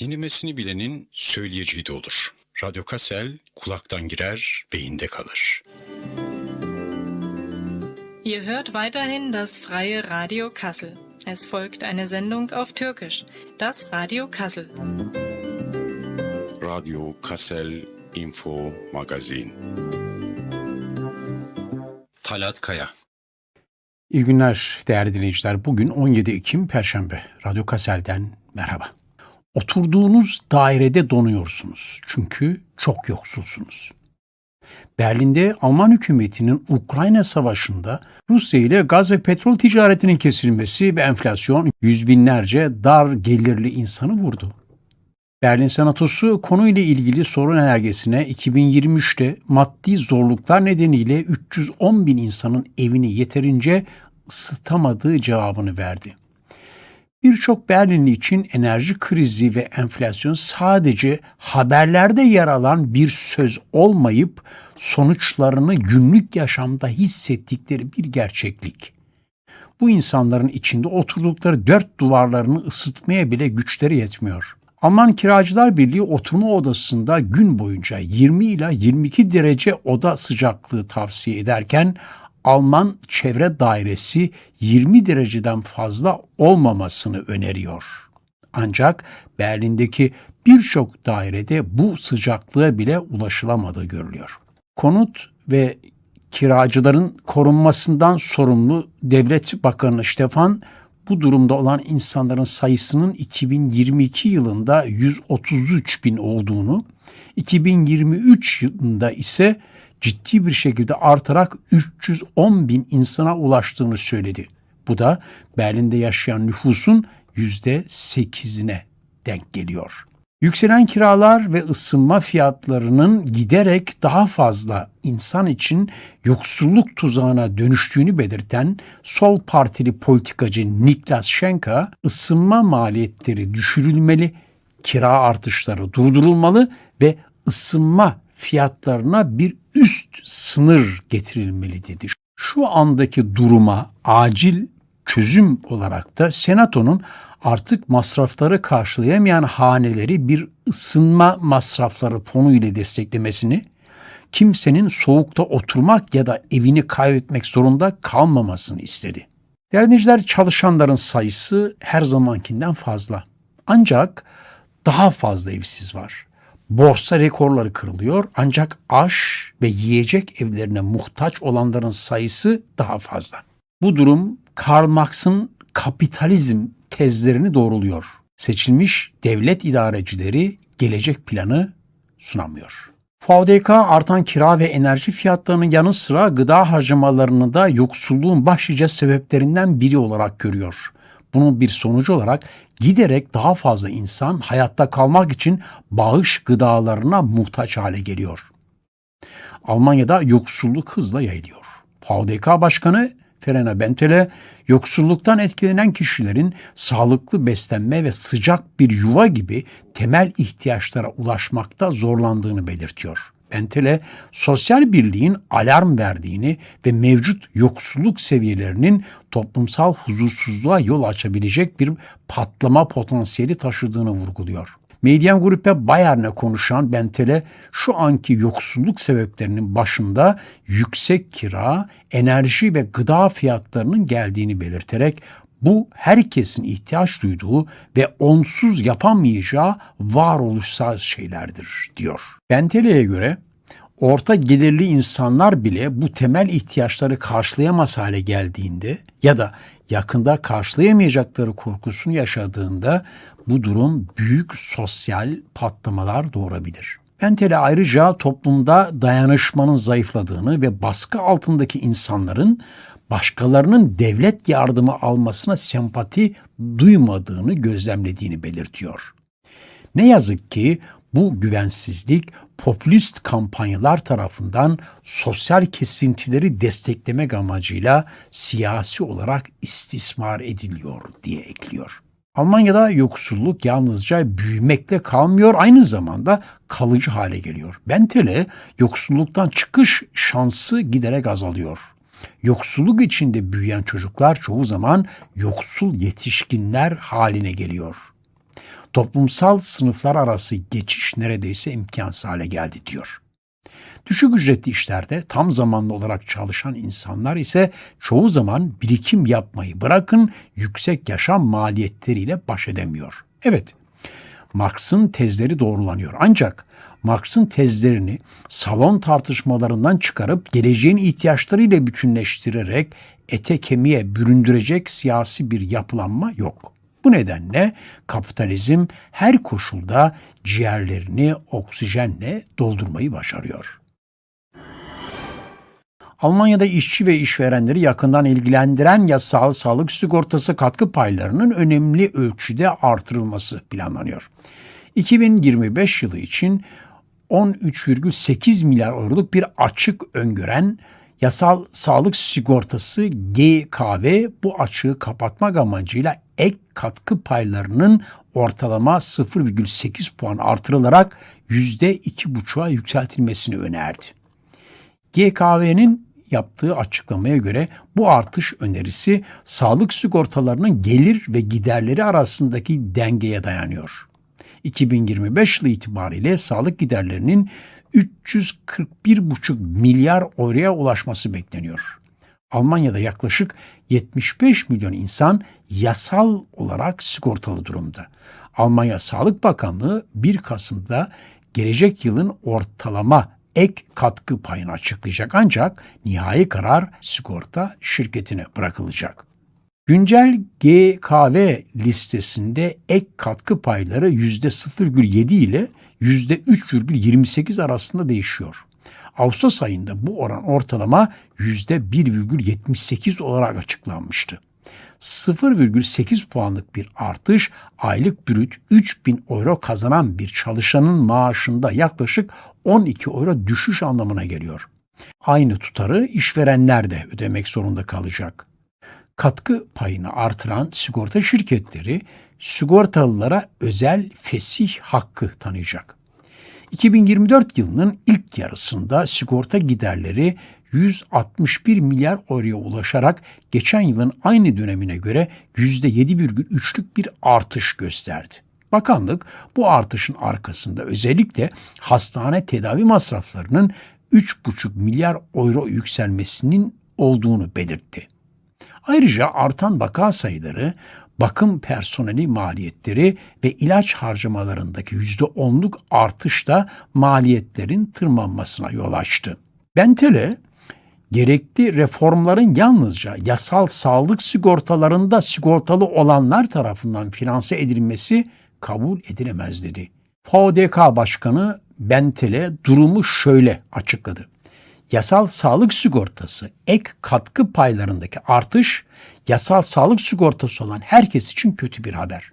Dinlemesini bilenin söyleyeceği de olur. Radyo Kassel kulaktan girer, beyinde kalır. Ihr hört weiterhin das freie Radio Kassel. Es folgt eine Sendung auf Türkisch, das Radio Kassel. Radyo Kassel Info Magazin. Talat Kaya İyi günler değerli dinleyiciler. Bugün 17 Ekim Perşembe. Radyo Kasel'den merhaba. Oturduğunuz dairede donuyorsunuz. Çünkü çok yoksulsunuz. Berlin'de Alman hükümetinin Ukrayna savaşında Rusya ile gaz ve petrol ticaretinin kesilmesi ve enflasyon yüz binlerce dar gelirli insanı vurdu. Berlin Senatosu konuyla ilgili sorun önergesine 2023'te maddi zorluklar nedeniyle 310 bin insanın evini yeterince ısıtamadığı cevabını verdi. Birçok Berlinli için enerji krizi ve enflasyon sadece haberlerde yer alan bir söz olmayıp sonuçlarını günlük yaşamda hissettikleri bir gerçeklik. Bu insanların içinde oturdukları dört duvarlarını ısıtmaya bile güçleri yetmiyor. Alman Kiracılar Birliği oturma odasında gün boyunca 20 ila 22 derece oda sıcaklığı tavsiye ederken Alman Çevre Dairesi 20 dereceden fazla olmamasını öneriyor. Ancak Berlin'deki birçok dairede bu sıcaklığa bile ulaşılamadığı görülüyor. Konut ve kiracıların korunmasından sorumlu Devlet Bakanı Stefan bu durumda olan insanların sayısının 2022 yılında 133 bin olduğunu, 2023 yılında ise ciddi bir şekilde artarak 310 bin insana ulaştığını söyledi. Bu da Berlin'de yaşayan nüfusun %8'ine denk geliyor. Yükselen kiralar ve ısınma fiyatlarının giderek daha fazla insan için yoksulluk tuzağına dönüştüğünü belirten sol partili politikacı Niklas Schenker, ısınma maliyetleri düşürülmeli, kira artışları durdurulmalı ve ısınma fiyatlarına bir üst sınır getirilmeli dedi. Şu andaki duruma acil çözüm olarak da Senato'nun artık masrafları karşılayamayan haneleri bir ısınma masrafları fonu ile desteklemesini, kimsenin soğukta oturmak ya da evini kaybetmek zorunda kalmamasını istedi. Değerli çalışanların sayısı her zamankinden fazla. Ancak daha fazla evsiz var. Borsa rekorları kırılıyor ancak aş ve yiyecek evlerine muhtaç olanların sayısı daha fazla. Bu durum Karl Marx'ın kapitalizm tezlerini doğruluyor. Seçilmiş devlet idarecileri gelecek planı sunamıyor. VDK artan kira ve enerji fiyatlarının yanı sıra gıda harcamalarını da yoksulluğun başlıca sebeplerinden biri olarak görüyor. Bunun bir sonucu olarak giderek daha fazla insan hayatta kalmak için bağış gıdalarına muhtaç hale geliyor. Almanya'da yoksulluk hızla yayılıyor. VDK Başkanı Ferena Bentele, yoksulluktan etkilenen kişilerin sağlıklı beslenme ve sıcak bir yuva gibi temel ihtiyaçlara ulaşmakta zorlandığını belirtiyor. Bentele, sosyal birliğin alarm verdiğini ve mevcut yoksulluk seviyelerinin toplumsal huzursuzluğa yol açabilecek bir patlama potansiyeli taşıdığını vurguluyor. Medyan Gruppe Bayern'e konuşan Bentele şu anki yoksulluk sebeplerinin başında yüksek kira, enerji ve gıda fiyatlarının geldiğini belirterek bu herkesin ihtiyaç duyduğu ve onsuz yapamayacağı varoluşsal şeylerdir diyor. Bentele'ye göre orta gelirli insanlar bile bu temel ihtiyaçları karşılayamaz hale geldiğinde ya da yakında karşılayamayacakları korkusunu yaşadığında bu durum büyük sosyal patlamalar doğurabilir. Bentele ayrıca toplumda dayanışmanın zayıfladığını ve baskı altındaki insanların başkalarının devlet yardımı almasına sempati duymadığını gözlemlediğini belirtiyor. Ne yazık ki bu güvensizlik popülist kampanyalar tarafından sosyal kesintileri desteklemek amacıyla siyasi olarak istismar ediliyor diye ekliyor. Almanya'da yoksulluk yalnızca büyümekle kalmıyor, aynı zamanda kalıcı hale geliyor. Bentele yoksulluktan çıkış şansı giderek azalıyor. Yoksulluk içinde büyüyen çocuklar çoğu zaman yoksul yetişkinler haline geliyor. toplumsal sınıflar arası geçiş neredeyse imkansız hale geldi diyor. Düşük ücretli işlerde tam zamanlı olarak çalışan insanlar ise çoğu zaman birikim yapmayı bırakın yüksek yaşam maliyetleriyle baş edemiyor. Evet, Marx'ın tezleri doğrulanıyor. Ancak Marx'ın tezlerini salon tartışmalarından çıkarıp geleceğin ihtiyaçlarıyla bütünleştirerek ete kemiğe büründürecek siyasi bir yapılanma yok. Bu nedenle kapitalizm her koşulda ciğerlerini oksijenle doldurmayı başarıyor. Almanya'da işçi ve işverenleri yakından ilgilendiren yasal sağlık sigortası katkı paylarının önemli ölçüde artırılması planlanıyor. 2025 yılı için 13,8 milyar euroluk bir açık öngören yasal sağlık sigortası GKV bu açığı kapatmak amacıyla ek katkı paylarının ortalama 0,8 puan artırılarak %2,5'a yükseltilmesini önerdi. GKV'nin yaptığı açıklamaya göre bu artış önerisi sağlık sigortalarının gelir ve giderleri arasındaki dengeye dayanıyor. 2025 yılı itibariyle sağlık giderlerinin 341,5 milyar euroya ulaşması bekleniyor. Almanya'da yaklaşık 75 milyon insan yasal olarak sigortalı durumda. Almanya Sağlık Bakanlığı 1 Kasım'da gelecek yılın ortalama ek katkı payını açıklayacak ancak nihai karar sigorta şirketine bırakılacak. Güncel GKV listesinde ek katkı payları %0,7 ile %3,28 arasında değişiyor. Ağustos ayında bu oran ortalama %1,78 olarak açıklanmıştı. 0,8 puanlık bir artış aylık brüt 3000 euro kazanan bir çalışanın maaşında yaklaşık 12 euro düşüş anlamına geliyor. Aynı tutarı işverenler de ödemek zorunda kalacak. Katkı payını artıran sigorta şirketleri sigortalılara özel fesih hakkı tanıyacak. 2024 yılının ilk yarısında sigorta giderleri 161 milyar euroya ulaşarak geçen yılın aynı dönemine göre %7,3'lük bir artış gösterdi. Bakanlık bu artışın arkasında özellikle hastane tedavi masraflarının 3,5 milyar euro yükselmesinin olduğunu belirtti. Ayrıca artan vaka sayıları, bakım personeli maliyetleri ve ilaç harcamalarındaki %10'luk artış da maliyetlerin tırmanmasına yol açtı. Bentele, gerekli reformların yalnızca yasal sağlık sigortalarında sigortalı olanlar tarafından finanse edilmesi kabul edilemez dedi. FODK Başkanı Bentele durumu şöyle açıkladı. Yasal sağlık sigortası ek katkı paylarındaki artış yasal sağlık sigortası olan herkes için kötü bir haber.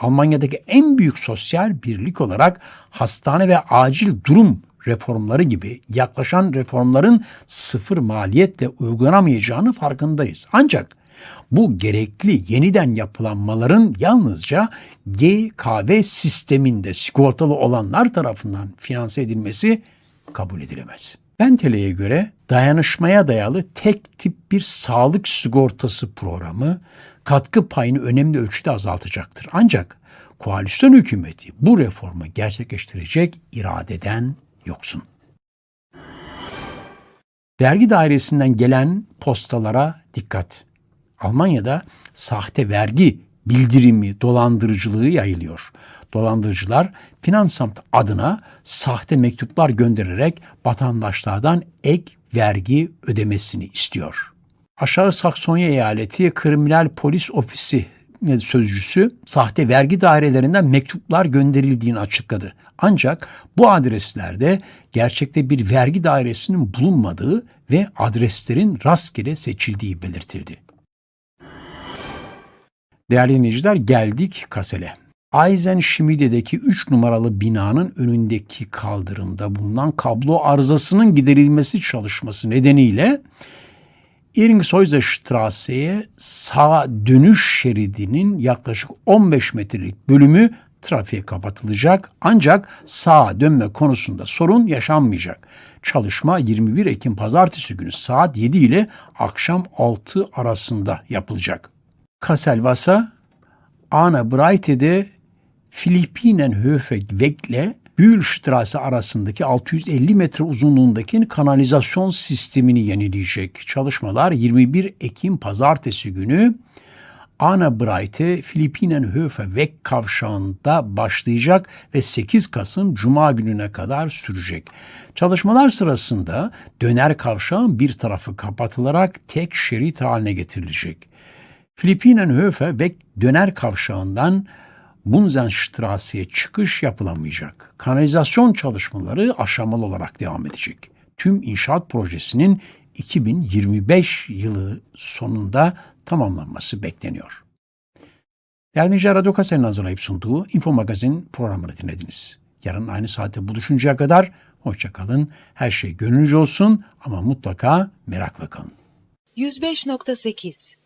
Almanya'daki en büyük sosyal birlik olarak hastane ve acil durum reformları gibi yaklaşan reformların sıfır maliyetle uygulanamayacağını farkındayız. Ancak bu gerekli yeniden yapılanmaların yalnızca GKV sisteminde sigortalı olanlar tarafından finanse edilmesi kabul edilemez. Bentele'ye göre dayanışmaya dayalı tek tip bir sağlık sigortası programı katkı payını önemli ölçüde azaltacaktır. Ancak koalisyon hükümeti bu reformu gerçekleştirecek iradeden yoksun. Vergi dairesinden gelen postalara dikkat. Almanya'da sahte vergi bildirimi dolandırıcılığı yayılıyor. Dolandırıcılar Finansamt adına sahte mektuplar göndererek vatandaşlardan ek vergi ödemesini istiyor. Aşağı Saksonya Eyaleti Kriminal Polis Ofisi sözcüsü sahte vergi dairelerinden mektuplar gönderildiğini açıkladı. Ancak bu adreslerde gerçekte bir vergi dairesinin bulunmadığı ve adreslerin rastgele seçildiği belirtildi. Değerli dinleyiciler geldik Kasel'e. Eisenschmiede'deki 3 numaralı binanın önündeki kaldırımda bulunan kablo arızasının giderilmesi çalışması nedeniyle Iringshäuser Strasse'ye sağ dönüş şeridinin yaklaşık 15 metrelik bölümü trafiğe kapatılacak ancak sağa dönme konusunda sorun yaşanmayacak. Çalışma 21 Ekim pazartesi günü saat 7 ile akşam 6 arasında yapılacak. Kasselwasser, Ana Breite'de Filipinenhöfe ile Bühlstraße arasındaki 650 metre uzunluğundaki kanalizasyon sistemini yenileyecek. Çalışmalar 21 Ekim pazartesi günü Ana Breite Filipinenhöfe Weg kavşağında başlayacak ve 8 Kasım Cuma gününe kadar sürecek. Çalışmalar sırasında döner kavşağın bir tarafı kapatılarak tek şerit haline getirilecek. Filipinenhöfe ve döner kavşağından Bunzenstrasse'ye çıkış yapılamayacak. Kanalizasyon çalışmaları aşamalı olarak devam edecek. Tüm inşaat projesinin 2025 yılı sonunda tamamlanması bekleniyor. Değerli Radyo Kase'nin hazırlayıp sunduğu Info Magazin programını dinlediniz. Yarın aynı saatte buluşuncaya kadar hoşçakalın. Her şey gönlünüzce olsun ama mutlaka merakla kalın. 105.8